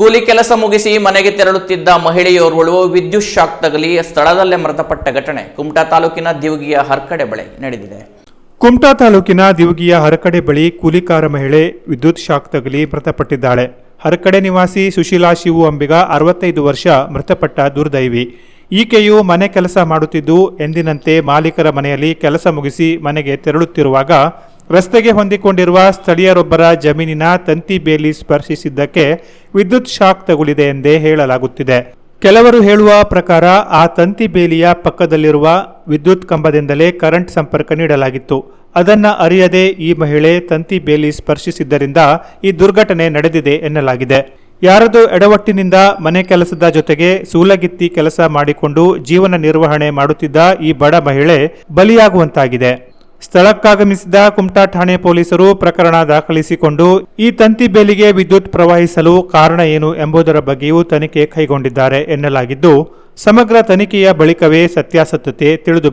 ಕೂಲಿ ಕೆಲಸ ಮುಗಿಸಿ ಮನೆಗೆ ತೆರಳುತ್ತಿದ್ದ ಮಹಿಳೆಯೋರ್ವಳು ವಿದ್ಯುತ್ ಶಾಕ್ ತಗಲಿ ಸ್ಥಳದಲ್ಲೇ ಮೃತಪಟ್ಟ ಘಟನೆ. ಕುಮಟಾ ತಾಲೂಕಿನ ದಿವಗಿಯ ಹರ್ಕಡೆ ಬಳಿ ನಡೆದಿದೆ. ಕುಮಟಾ ತಾಲೂಕಿನ ದಿವಗಿಯ ಹರಕಡೆ ಬಳಿ ಕೂಲಿಕಾರ ಮಹಿಳೆ ವಿದ್ಯುತ್ ಶಾಕ್ ತಗಲಿ ಮೃತಪಟ್ಟಿದ್ದಾಳೆ. ಹರಕಡೆ ನಿವಾಸಿ ಸುಶೀಲಾ ಶಿವು ಅಂಬಿಗ ಅರವತ್ತೈದು ವರ್ಷ ಮೃತಪಟ್ಟ ದುರ್ದೈವಿ. ಈಕೆಯು ಮನೆ ಕೆಲಸ ಮಾಡುತ್ತಿದ್ದು, ಎಂದಿನಂತೆ ಮಾಲೀಕರ ಮನೆಯಲ್ಲಿ ಕೆಲಸ ಮುಗಿಸಿ ಮನೆಗೆ ತೆರಳುತ್ತಿರುವಾಗ ರಸ್ತೆಗೆ ಹೊಂದಿಕೊಂಡಿರುವ ಸ್ಥಳೀಯರೊಬ್ಬರ ಜಮೀನಿನ ತಂತಿ ಬೇಲಿ ಸ್ಪರ್ಶಿಸಿದ್ದಕ್ಕೆ ವಿದ್ಯುತ್ ಶಾಕ್ ತಗುಲಿದೆ ಎಂದೇ ಹೇಳಲಾಗುತ್ತಿದೆ. ಕೆಲವರು ಹೇಳುವ ಪ್ರಕಾರ ಆ ತಂತಿ ಬೇಲಿಯ ಪಕ್ಕದಲ್ಲಿರುವ ವಿದ್ಯುತ್ ಕಂಬದಿಂದಲೇ ಕರೆಂಟ್ ಸಂಪರ್ಕ ನೀಡಲಾಗಿತ್ತು. ಅದನ್ನ ಅರಿಯದೆ ಈ ಮಹಿಳೆ ತಂತಿ ಬೇಲಿ ಸ್ಪರ್ಶಿಸಿದ್ದರಿಂದ ಈ ದುರ್ಘಟನೆ ನಡೆದಿದೆ ಎನ್ನಲಾಗಿದೆ. ಯಾರದು ಎಡವಟ್ಟಿನಿಂದ ಮನೆ ಕೆಲಸದ ಜೊತೆಗೆ ಸೂಲಗಿತ್ತಿ ಕೆಲಸ ಮಾಡಿಕೊಂಡು ಜೀವನ ನಿರ್ವಹಣೆ ಮಾಡುತ್ತಿದ್ದ ಈ ಬಡ ಮಹಿಳೆ ಬಲಿಯಾಗುವಂತಾಗಿದೆ. ಸ್ಥಳಕ್ಕಾಗಮಿಸಿದ ಕುಮಟಾ ಠಾಣೆ ಪೊಲೀಸರು ಪ್ರಕರಣ ದಾಖಲಿಸಿಕೊಂಡು ಈ ತಂತಿ ಬೇಲಿಗೆ ವಿದ್ಯುತ್ ಪ್ರವಹಿಸಲು ಕಾರಣ ಏನು ಎಂಬುದರ ಬಗ್ಗೆಯೂ ತನಿಖೆ ಕೈಗೊಂಡಿದ್ದಾರೆ ಎನ್ನಲಾಗಿದ್ದು, ಸಮಗ್ರ ತನಿಖೆಯ ಬಳಿಕವೇ ಸತ್ಯಾಸತ್ಯತೆ ತಿಳಿದು